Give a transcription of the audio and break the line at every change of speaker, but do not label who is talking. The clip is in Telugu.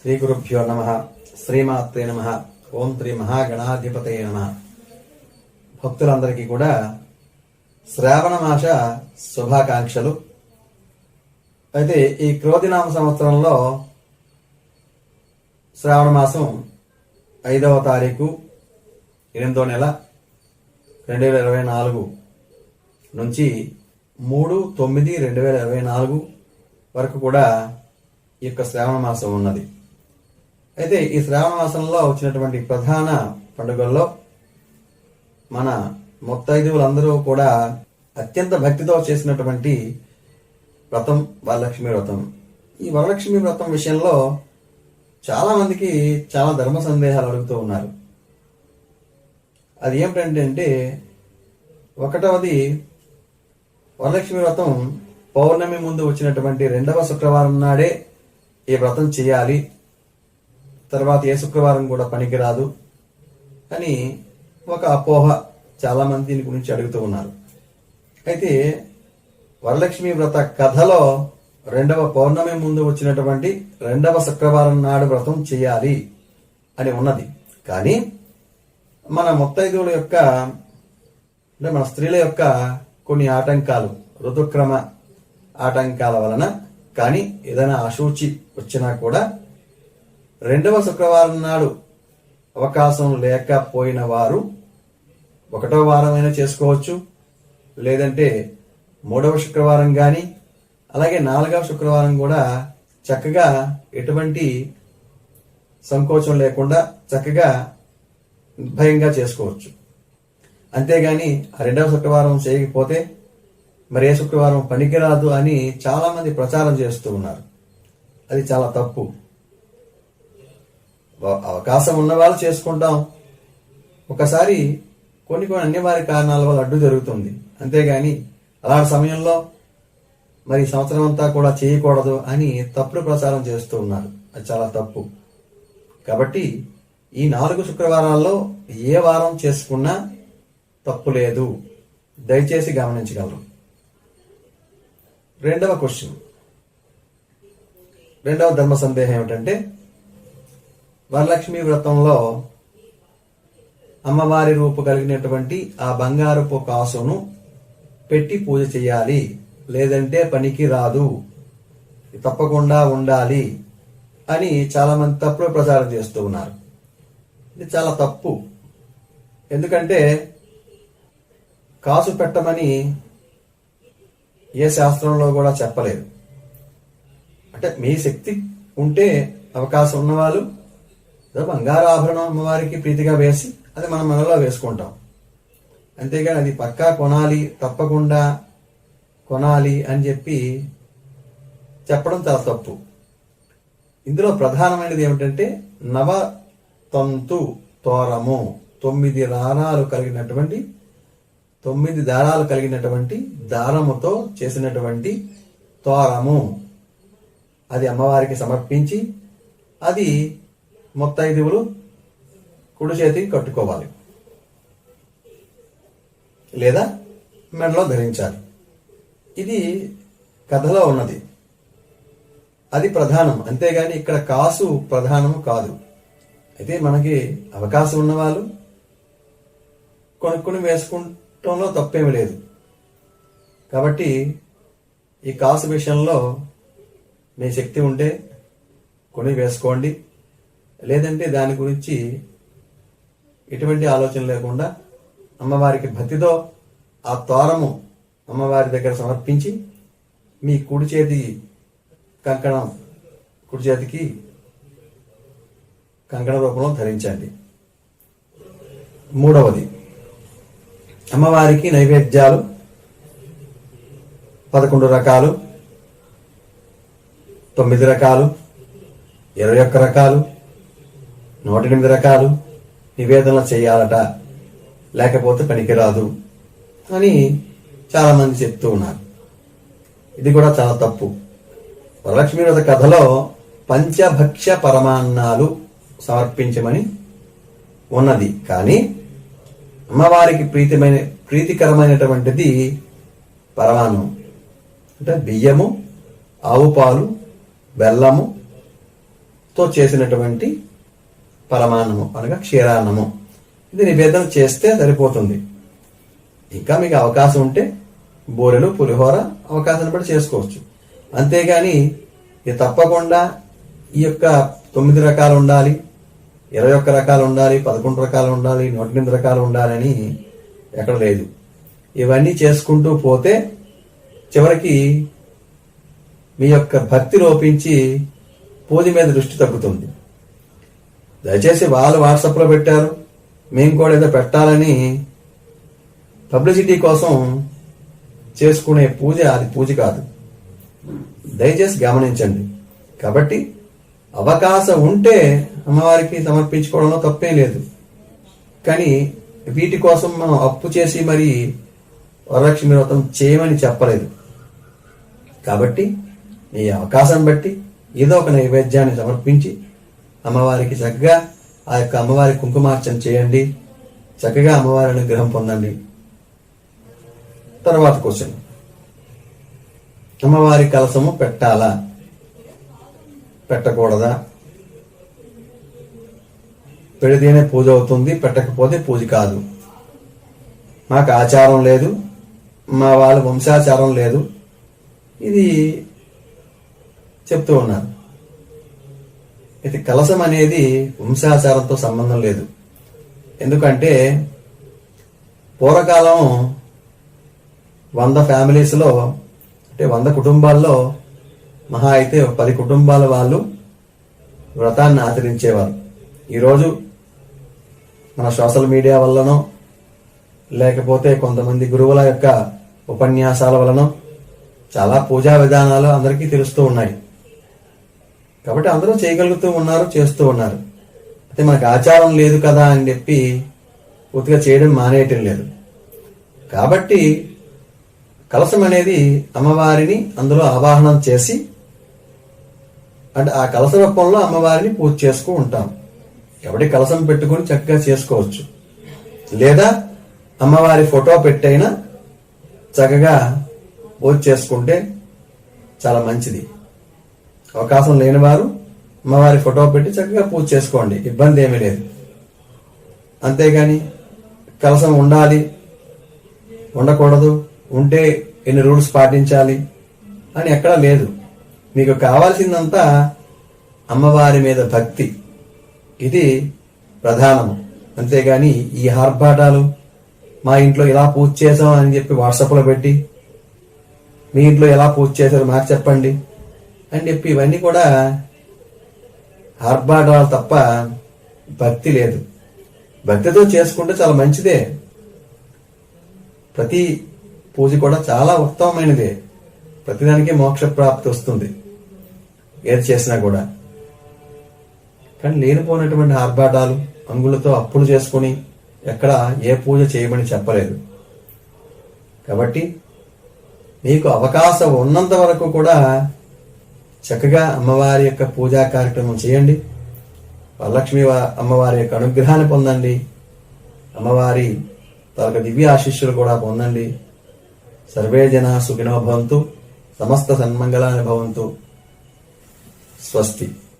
శ్రీ గురుభ్యో నమ. శ్రీమాత్రే నమ. ఓం శ్రీ మహాగణాధిపతయ నమ. భక్తులందరికీ కూడా శ్రావణ మాస శుభాకాంక్షలు. అయితే ఈ క్రోధినామ సంవత్సరంలో శ్రావణ మాసం ఐదవ తారీఖు ఎనిమిదో నెల రెండు వేల ఇరవై నాలుగు నుంచి మూడు తొమ్మిది రెండు వేల ఇరవై నాలుగు వరకు కూడా ఈ యొక్క శ్రావణ మాసం ఉన్నది. అయితే ఈ శ్రావణ మాసంలో వచ్చినటువంటి ప్రధాన పండుగల్లో మన ముత్తైదువులందరూ కూడా అత్యంత భక్తితో చేసినటువంటి వ్రతం వరలక్ష్మి వ్రతం. ఈ వరలక్ష్మి వ్రతం విషయంలో చాలా మందికి చాలా ధర్మ సందేహాలు అడుగుతూ ఉన్నారు. అది ఏమిటంటే అంటే ఒకటవది వరలక్ష్మి వ్రతం పౌర్ణమి ముందు వచ్చినటువంటి రెండవ శుక్రవారం నాడే ఈ వ్రతం చేయాలి. తర్వాత ఏ శుక్రవారం కూడా పనికిరాదు. అని ఒక అపోహ చాలామంది దీని గురించి అడుగుతూ ఉన్నారు. అయితే వరలక్ష్మి వ్రత కథలో రెండవ పౌర్ణమి ముందు వచ్చినటువంటి రెండవ శుక్రవారం నాడు వ్రతం చేయాలి అని ఉన్నది. కానీ మన ముత్తైదువుల యొక్క అంటే మన స్త్రీల యొక్క కొన్ని ఆటంకాలు ఋతుక్రమ ఆటంకాల వలన కానీ ఏదైనా అశూచి వచ్చినా కూడా రెండవ శుక్రవారం నాడు అవకాశం లేకపోయిన వారు ఒకటో వారమైనా చేసుకోవచ్చు. లేదంటే మూడవ శుక్రవారం కానీ అలాగే నాలుగవ శుక్రవారం కూడా చక్కగా ఎటువంటి సంకోచం లేకుండా చక్కగా భయంగా చేసుకోవచ్చు. అంతేగాని ఆ రెండవ శుక్రవారం చేయకపోతే మరి ఏ శుక్రవారం పనికిరాదు అని చాలామంది ప్రచారం చేస్తూ ఉన్నారు. అది చాలా తప్పు. అవకాశం ఉన్న వాళ్ళు చేసుకుంటాం. ఒకసారి కొన్ని కొన్ని అనివార్య కారణాల వల్ల అడ్డు జరుగుతుంది. అంతేగాని అలాంటి సమయంలో మరి సంవత్సరం అంతా కూడా చేయకూడదు అని తప్పుడు ప్రచారం చేస్తూ ఉన్నారు. అది చాలా తప్పు. కాబట్టి ఈ నాలుగు శుక్రవారాల్లో ఏ వారం చేసుకున్నా తప్పు లేదు. దయచేసి గమనించగలరు. రెండవ క్వశ్చన్. రెండవ ధర్మ సందేహం ఏమిటంటే వరలక్ష్మి వ్రతంలో అమ్మవారి రూపు కలిగినటువంటి ఆ బంగారపు కాసును పెట్టి పూజ చేయాలి. లేదంటే పనికి రాదు. తప్పకుండా ఉండాలి అని చాలా మంది తప్పుడు ప్రచారం చేస్తూ ఉన్నారు. ఇది చాలా తప్పు. ఎందుకంటే కాసు పెట్టమని ఏ శాస్త్రంలో కూడా చెప్పలేదు. అంటే మీ శక్తి ఉంటే అవకాశం ఉన్నవాళ్ళు బంగారు ఆభరణం అమ్మవారికి ప్రీతిగా వేసి అది మనం మనలో వేసుకుంటాం. అంతేగాని అది పక్కా కొనాలి తప్పకుండా కొనాలి అని చెప్పి చెప్పడం చాలా తప్పు. ఇందులో ప్రధానమైనది ఏమిటంటే నవ తంతు తోరము తొమ్మిది దారాలు కలిగినటువంటి తొమ్మిది దారాలు కలిగినటువంటి దారముతో చేసినటువంటి తోరము. అది అమ్మవారికి సమర్పించి అది ముత్తైదువులు కుడి చేతికి కట్టుకోవాలి. లేదా మెడలో ధరించాలి. ఇది కథలో ఉన్నది. అది ప్రధానం. అంతేగాని ఇక్కడ కాసు ప్రధానము కాదు. అయితే మనకి అవకాశం ఉన్నవాళ్ళు కొనుక్కొని వేసుకుంటంలో తప్పేమీ లేదు. కాబట్టి ఈ కాసు విషయంలో మీ శక్తి ఉంటే కొని వేసుకోండి. లేదంటే దాని గురించి ఎటువంటి ఆలోచన లేకుండా అమ్మవారికి భక్తితో ఆ తోరము అమ్మవారి దగ్గర సమర్పించి మీ కుడి చేతి కంకణం కుడి చేతికి కంకణ రూపంలో ధరించండి. మూడవది అమ్మవారికి నైవేద్యాలు పదకొండు రకాలు తొమ్మిది రకాలు ఇరవై ఒక్క రకాలు నూట ఎనిమిది రకాలు నివేదనలు చేయాలట. లేకపోతే పనికిరాదు అని చాలామంది చెప్తూ ఉన్నారు. ఇది కూడా చాలా తప్పు. వరలక్ష్మి వ్రత కథలో పంచభక్ష్య పరమాన్నాలు సమర్పించమని ఉన్నది. కానీ అమ్మవారికి ప్రీతిమైన ప్రీతికరమైనటువంటిది పరమాన్నం. అంటే బియ్యము ఆవు పాలు బెల్లము తో చేసినటువంటి పరమాన్నము అనగా క్షీరాన్నము. ఇది నివేదన చేస్తే సరిపోతుంది. ఇంకా మీకు అవకాశం ఉంటే బోరెలు పులిహోర అవకాశాన్ని బట్టి చేసుకోవచ్చు. అంతేగాని ఇది తప్పకుండా ఈ యొక్క తొమ్మిది రకాలు ఉండాలి ఇరవై ఒక్క రకాలు ఉండాలి పదకొండు రకాలు ఉండాలి నూట ఎనిమిది రకాలు ఉండాలని ఎక్కడ లేదు. ఇవన్నీ చేసుకుంటూ పోతే చివరికి మీ యొక్క భక్తి లోపించి పూజ మీద దృష్టి తగ్గుతుంది. దయచేసి వాళ్ళు వాట్సాప్లో పెట్టారు. మేము కూడా ఏదో పెట్టాలని పబ్లిసిటీ కోసం చేసుకునే పూజ అది పూజ కాదు. దయచేసి గమనించండి. కాబట్టి అవకాశం ఉంటే అమ్మవారికి సమర్పించుకోవడంలో తప్పేం లేదు. కానీ వీటి కోసం మనం అప్పు చేసి మరి వరలక్ష్మి వ్రతం చేయమని చెప్పలేదు. కాబట్టి మీ అవకాశం బట్టి ఏదో ఒక నైవేద్యాన్ని సమర్పించి అమ్మవారికి చక్కగా ఆ యొక్క అమ్మవారి కుంకుమార్చన చేయండి. చక్కగా అమ్మవారి అనుగ్రహం పొందండి. తర్వాత క్వశ్చన్ అమ్మవారి కలసము పెట్టాలా? పెట్టకూడదా? పెడితేనే పూజ అవుతుంది పెట్టకపోతే పూజ కాదు. మాకు ఆచారం లేదు మా వాళ్ళ వంశాచారం లేదు. ఇది చెప్తూ ఉన్నారు. ఇది కలసం అనేది వంశాచారంతో సంబంధం లేదు. ఎందుకంటే పూర్వకాలం వంద ఫ్యామిలీస్లో అంటే వంద కుటుంబాల్లో మహా అయితే పది కుటుంబాల వాళ్ళు వ్రతాన్ని ఆచరించేవారు. ఈరోజు మన సోషల్ మీడియా వల్లనో లేకపోతే కొంతమంది గురువుల యొక్క ఉపన్యాసాల వలన చాలా పూజా విధానాలు అందరికీ తెలుస్తూ ఉన్నాయి. కాబట్టి అందరూ చేయగలుగుతూ ఉన్నారు చేస్తూ ఉన్నారు. అయితే మనకు ఆచారం లేదు కదా అని చెప్పి పూర్తిగా చేయడం మానేయటం లేదు. కాబట్టి కలశం అనేది అమ్మవారిని అందులో ఆవాహనం చేసి అంటే ఆ కలశ రూపంలో అమ్మవారిని పూజ చేసుకు ఉంటాం. కాబట్టి కలశం పెట్టుకుని చక్కగా చేసుకోవచ్చు. లేదా అమ్మవారి ఫోటో పెట్టైనా చక్కగా పూజ చేసుకుంటే చాలా మంచిది. అవకాశం లేని వారు అమ్మవారి ఫోటో పెట్టి చక్కగా పూజ చేసుకోండి. ఇబ్బంది ఏమీ లేదు. అంతేగాని కలసం ఉండాలి. ఉండకూడదు. ఉంటే ఎన్ని రూల్స్ పాటించాలి అని ఎక్కడా లేదు. మీకు కావాల్సిందంతా అమ్మవారి మీద భక్తి. ఇది ప్రధానము. అంతేగాని ఈ ఆర్భాటాలు మా ఇంట్లో ఇలా పూజ చేసాం అని చెప్పి వాట్సాప్లో పెట్టి మీ ఇంట్లో ఎలా పూజ చేశారు మాకు చెప్పండి. అని చెప్పి ఇవన్నీ కూడా ఆర్భాటాలు తప్ప భక్తి లేదు. భక్తితో చేసుకుంటే చాలా మంచిదే. ప్రతి పూజ కూడా చాలా ఉత్తమమైనదే. ప్రతిదానికి మోక్ష ప్రాప్తి వస్తుంది. ఏది చేసినా కూడా. కానీ లేనిపోయినటువంటి ఆర్భాటాలు అంగులతో అప్పులు చేసుకుని ఎక్కడ ఏ పూజ చేయమని చెప్పలేదు. కాబట్టి మీకు అవకాశం ఉన్నంత వరకు కూడా చక్కగా అమ్మవారి యొక్క పూజా కార్యక్రమం చేయండి. వరలక్ష్మి అమ్మవారి యొక్క అనుగ్రహాన్ని పొందండి. అమ్మవారి తనకు దివ్య ఆశిష్యులు కూడా పొందండి. సర్వే జన సుఖినో భవంతు సమస్త సన్మంగళాన్ని భవంతు. స్వస్తి.